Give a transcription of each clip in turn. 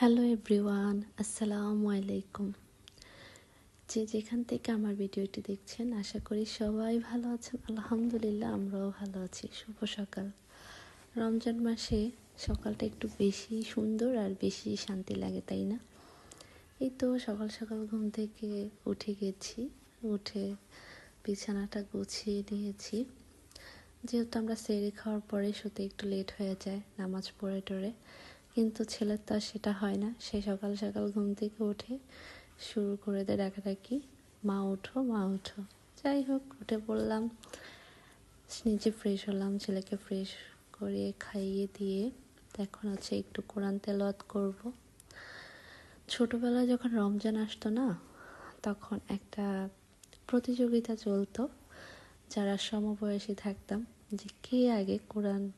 Hello everyone আসসালামু আলাইকুম যে যেখান থেকে আমার ভিডিওটি দেখছেন, আশা করি সবাই ভালো আছেন। আলহামদুলিল্লাহ, আমরাও ভালো আছি। শুভ সকাল। রমজান মাসে সকালটা একটু বেশি সুন্দর আর বেশি শান্তি লাগে, তাই না? এই তো সকাল সকাল ঘুম থেকে উঠে গেছি। উঠে বিছানাটা গুছিয়ে নিয়েছি। যেহেতু আমরা সেরে খাওয়ার পরে শুতে একটু লেট হয়ে যায়, নামাজ পড়ে টরে। কিন্তু ছেলের তো আর সেটা হয় না। সে সকাল সকাল ঘুম থেকে উঠে শুরু করে দেয় ডাকাডাকি। মা উঠো মা উঠো যাই হোক, উঠে পড়লাম। নিজে ফ্রেশ হলাম, ছেলেকে ফ্রেশ করে খাইয়ে দিয়ে এখন হচ্ছে একটু কোরআন তেলাওয়াত করব। ছোটোবেলায় যখন রমজান আসতো না, তখন একটা প্রতিযোগিতা চলতো। যারা সমবয়সী থাকতাম যে কে আগে কোরআন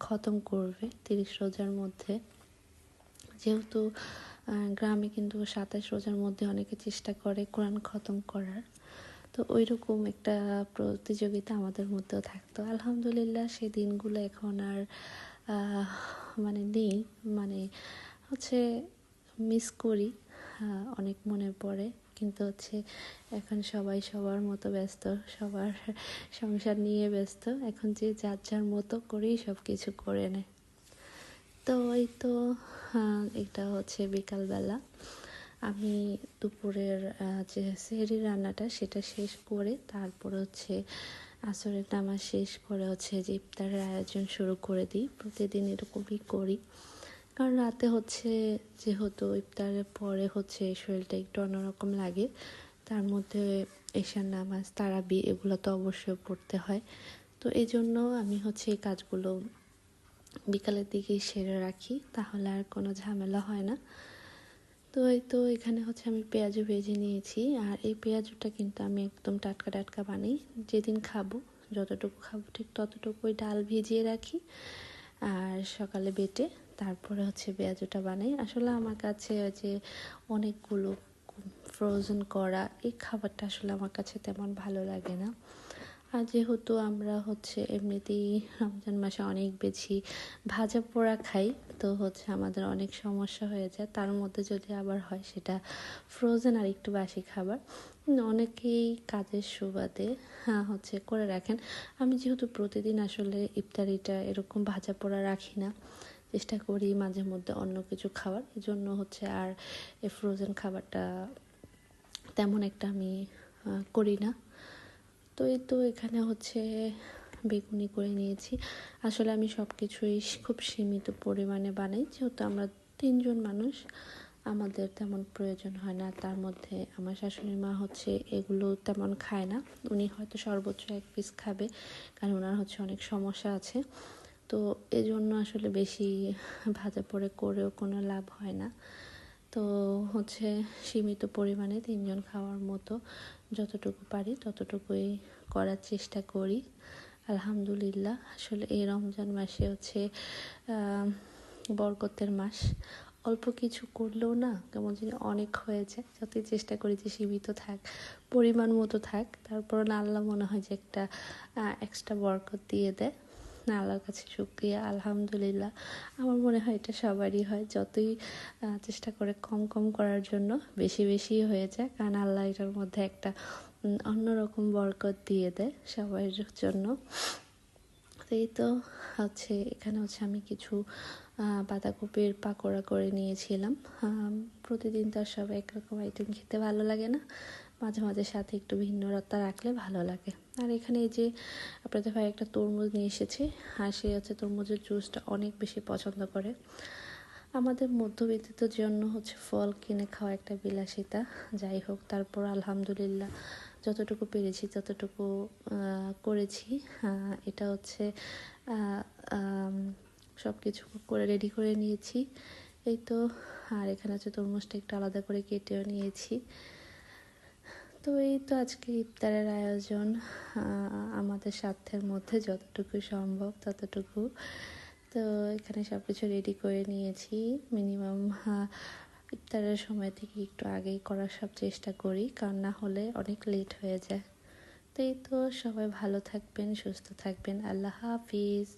খতম করবে তিরিশ রোজার মধ্যে। যেহেতু গ্রামে কিন্তু সাতাশ রোজার মধ্যে অনেকে চেষ্টা করে কোরআন খতম করার। তো ওই রকম একটা প্রতিযোগিতা আমাদের মধ্যেও থাকতো। আলহামদুলিল্লাহ সেই দিনগুলো এখন আর মানে নেই। মানে হচ্ছে মিস করি অনেক মনে পড়ে। কিন্তু হচ্ছে এখন সবাই সবার মতো ব্যস্ত, সবার সংসার নিয়ে ব্যস্ত। এখন যে যার যার মতো করেই সব কিছু করে নেয়। তো ওই তো এটা হচ্ছে বিকালবেলা। আমি দুপুরের যে সেহরি রান্নাটা সেটা শেষ করে তারপর হচ্ছে আসরের নামাজ শেষ করে হচ্ছে যে ইফতারের আয়োজন শুরু করে দিই। প্রতিদিন এরকমই করি। কারণ রাতে হচ্ছে যেহেতু ইফতারের পরে হচ্ছে শরীরটা একটু অন্যরকম লাগে, তার মধ্যে এশার নামাজ, তারাবি এগুলো তো অবশ্যই পড়তে হয়। তো এই জন্য আমি হচ্ছে এই কাজগুলো বিকালের দিকেই সেরে রাখি, তাহলে আর কোনো ঝামেলা হয় না। তো এই তো এখানে হচ্ছে আমি পেঁয়াজও ভেজে নিয়েছি, আর এই পেঁয়াজটা কিন্তু আমি একদম টাটকা টাটকা বানাই, যেদিন খাব, যতটুকু খাব, ঠিক ততটুকুই ডাল ভিজিয়ে রাখি, আর সকালে বেটে তারপরে হচ্ছে পেঁয়াজটা বানাই। আসলে আমার কাছে ওই যে অনেকগুলো ফ্রোজেন করা, এই খাবারটা আসলে আমার কাছে তেমন ভালো লাগে না। আর যেহেতু আমরা হচ্ছে এমনিতেই রমজান মাসে অনেক বেশি ভাজা পোড়া খাই, তো হচ্ছে আমাদের অনেক সমস্যা হয়ে যায়। তার মধ্যে যদি আবার হয় সেটা ফ্রোজেন আর একটু বাসি খাবার। অনেকেই কাজের সুবাদে হ্যাঁ হচ্ছে করে রাখেন। আমি যেহেতু প্রতিদিন আসলে ইফতারিটা এরকম ভাজা পোড়া রাখি না চেষ্টা করি মাঝে মধ্যে অন্য কিছু খাওয়ার। এই জন্য হচ্ছে আর ফ্রোজেন খাবারটা তেমন একটা আমি করি না। তো এই তো এখানে হচ্ছে বেগুনি করে নিয়েছি। আসলে আমি সব কিছুই খুব সীমিত পরিমাণে বানাই। যেহেতু আমরা তিনজন মানুষ, আমাদের তেমন প্রয়োজন হয় না। তার মধ্যে আমার শাশুড়ি মা হচ্ছে এগুলো তেমন খায় না। উনি হয়তো সর্বোচ্চ এক পিস খাবে, কারণ ওনার হচ্ছে অনেক সমস্যা আছে। তো এজন্য আসলে বেশি ভাজা পড়ে করেও কোনো লাভ হয় না। তো হচ্ছে সীমিত পরিমাণে তিনজন খাওয়ার মতো যতটুকু পারি ততটুকুই করার চেষ্টা করি। আলহামদুলিল্লাহ, আসলে এই রমজান মাসে হচ্ছে বরকতের মাস। অল্প কিছু করলেও না কেমন যেন অনেক হয়ে যায় যতই চেষ্টা করি যে সীমিত থাক, পরিমাণ মতো থাক তারপর না আল্লাহ মনে হয় যে একটা এক্সট্রা বরকত দিয়ে দেয়। আল্লাহর কাছে শুক্রিয়া, আলহামদুলিল্লাহ। আমার মনে হয় এটা সবারই হয়, যতই চেষ্টা করে কম কম করার জন্য বেশি বেশি হয়ে যায় কারণ আল্লাহ এটার মধ্যে একটা অন্যরকম বরকত দিয়ে দেয় সবার জন্য। এই তো হচ্ছে, এখানে হচ্ছে আমি কিছু বাঁধাকপির পাকোড়া করে নিয়েছিলাম। প্রতিদিন তো আর সব একরকম আইটেম খেতে ভালো লাগে না। মাঝে মাঝে সাথে একটু ভিন্নতা রাখলে ভালো লাগে। আর এখানে এই যে আপনাদের ভাই একটা তরমুজ নিয়ে এসেছে, আর সে হচ্ছে তরমুজের জুসটা অনেক বেশি পছন্দ করে। আমাদের মধ্যবিত্তের জন্য হচ্ছে ফল কিনে খাওয়া একটা বিলাসিতা। যাই হোক, তারপর আলহামদুলিল্লাহ যতটুকু পেরেছি, ততটুকু করেছি। এটা হচ্ছে সব কিছু করে রেডি করে নিয়েছি। এই তো, আর এখানে হচ্ছে তরমুজটা একটু আলাদা করে কেটেও নিয়েছি। তো এই তো আজকে ইফতারের আয়োজন আমাদের স্বার্থের মধ্যে যতটুকু সম্ভব ততটুকু। তো এখানে সব কিছু রেডি করে নিয়েছি। মিনিমাম ইফতারের সময় থেকে একটু আগেই করার সব চেষ্টা করি, কারণ না হলে অনেক লেট হয়ে যায়। তো এই তো সবাই ভালো থাকবেন, সুস্থ থাকবেন। আল্লাহ হাফিজ।